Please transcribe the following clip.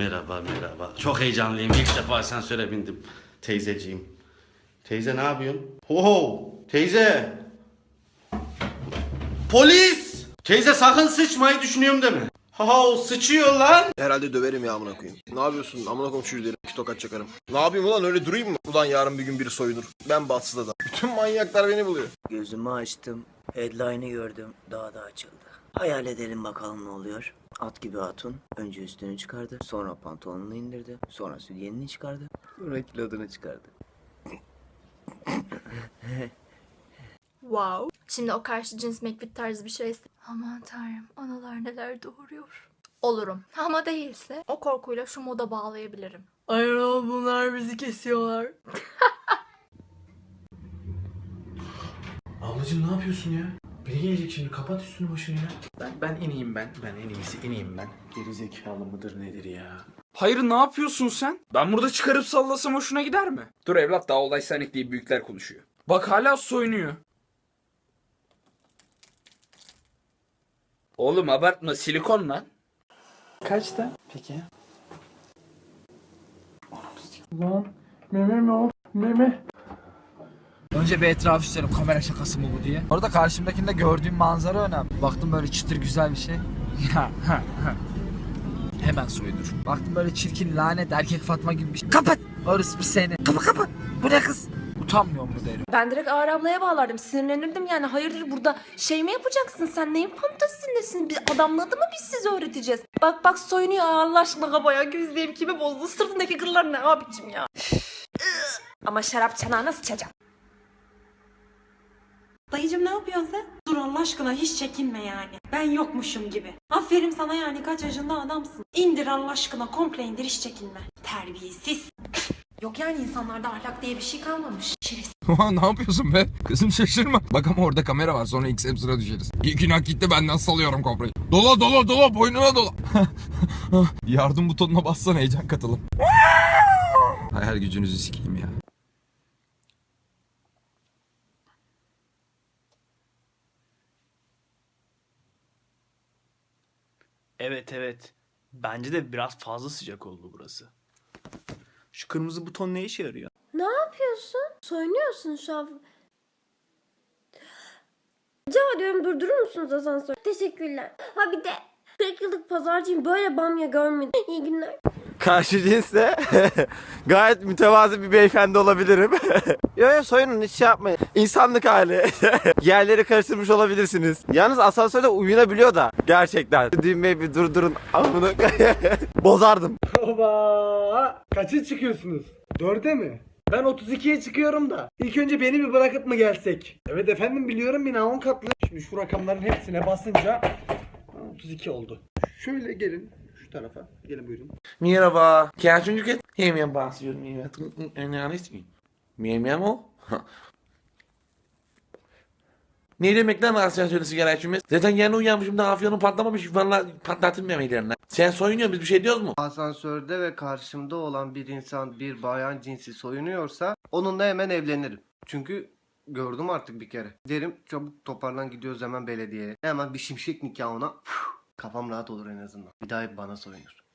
Merhaba merhaba. Çok heyecanlıyım. İlk defa asansöre bindim. Teyzeciğim. Teyze ne yapıyorsun? Ho teyze. Polis! Teyze sakın sıçmayı düşünüyorum deme. Ha sıçıyor lan. Herhalde döverim ya amına koyayım. Ne yapıyorsun amına koyayım şu derim. İki tokat çakarım. Ne yapayım ulan öyle durayım mı? Ulan yarın bir gün biri soyunur. Ben bahtsız adam. Bütün manyaklar beni buluyor. Gözümü açtım. Headline'ı gördüm. Daha da açıldı. Hayal edelim bakalım ne oluyor. At gibi hatun önce üstünü çıkardı. Sonra pantolonunu indirdi. Sonra sütyenini çıkardı. Sonra kilodunu çıkardı. Wow. Şimdi o karşı cins McFit tarzı bir şeyse. Aman tanrım analar neler doğuruyor. Olurum. Ama değilse o korkuyla şu moda bağlayabilirim. Ay bunlar bizi kesiyorlar. Ablacım ne yapıyorsun ya? Biri gelecek şimdi kapat üstünü başını ya. Ben ben ineyim ben. Ben en iyisi ineyim ben. Geri zekalı mıdır nedir ya? Hayır ne yapıyorsun sen? Ben burada çıkarıp sallasam hoşuna gider mi? Dur evlat daha olay senlik diye büyükler konuşuyor. Bak hala soyunuyor. Oğlum abartma silikon lan. Kaçta? Peki. Lan meme mi o? Meme. Önce bir etrafı sürelim kamera şakası mı bu diye. Orada karşımdakinde gördüğüm manzara önemli. Baktım böyle çıtır güzel bir şey. Hemen soyunur. Baktım böyle çirkin lanet erkek Fatma gibi bir şey. Kapat! Arıs bir seni. Kapa kapa! Bu ne kız? Utanmıyor mu derim. Ben direkt Ağır ablaya bağlardım. Sinirlenirdim yani. Hayırdır burada şey mi yapacaksın sen? Neyin fantazisindesin? Biz adamladı mı biz size öğreteceğiz? Bak bak soyunuyor Allah aşkına kabaya. Gözlerim kimi bozdu? Sırtındaki kıllar ne abicim ya? Ama şarap çanağına sıçacağım. Dayıcım ne yapıyorsun sen? Dur Allah aşkına hiç çekinme yani. Ben yokmuşum gibi. Aferin sana yani kaç yaşında adamsın. İndir Allah aşkına komple indir hiç çekinme. Terbiyesiz. Yok yani insanlarda ahlak diye bir şey kalmamış. Şerefsiz. ne yapıyorsun be? Kızım şaşırma. Bak ama orada kamera var sonra XM sıra düşeriz. İyi gün hak gitti benden salıyorum kobrayı. Dola dola dola boynuna dola. Yardım butonuna bassana heyecan katılım. Hayal gücünüzü sikeyim ya. Evet evet. Bence de biraz fazla sıcak oldu burası. Şu kırmızı buton ne işe yarıyor? Ne yapıyorsun? Soyunuyorsun şu an. Rica ediyorum durdurur musunuz asansör? Teşekkürler. Ha bir de 40 yıllık pazarcıyım böyle bamya görmedim. İyi günler. Karşı cinsle gayet mütevazı bir beyefendi olabilirim. yo yo soyunun hiç şey yapmayın. İnsanlık hali. Yerleri karıştırmış olabilirsiniz. Yalnız asansörde uyunabiliyor da. Gerçekten. Düğmeyi bir durdurun. Amına Bozardım. Oba! Kaça çıkıyorsunuz? Dörde mi? Ben 32'ye çıkıyorum da. İlk önce beni bir bırakıp mı gelsek? Evet efendim biliyorum bina 10 katlı. Şimdi şu rakamların hepsine basınca 32 oldu. Şöyle gelin şu tarafa. Gelin buyurun. Merhaba. Gerçi que hemen bahsediyorum. Evet. Önemli ismi. Memem o. Ne demek lan asansörde sigara içmemiz? Zaten yeni uyanmışım da afyonum patlamamış. Valla patlatın memelerini. Sen soyunuyor biz bir şey diyoruz mu? Asansörde ve karşımda olan bir insan bir bayan cinsi soyunuyorsa onunla hemen evlenirim. Çünkü gördüm artık bir kere. Derim çabuk toparlan gidiyoruz hemen belediyeye. Hemen bir şimşek nikahına. Kafam rahat olur en azından. Bir daha hep bana soyunur.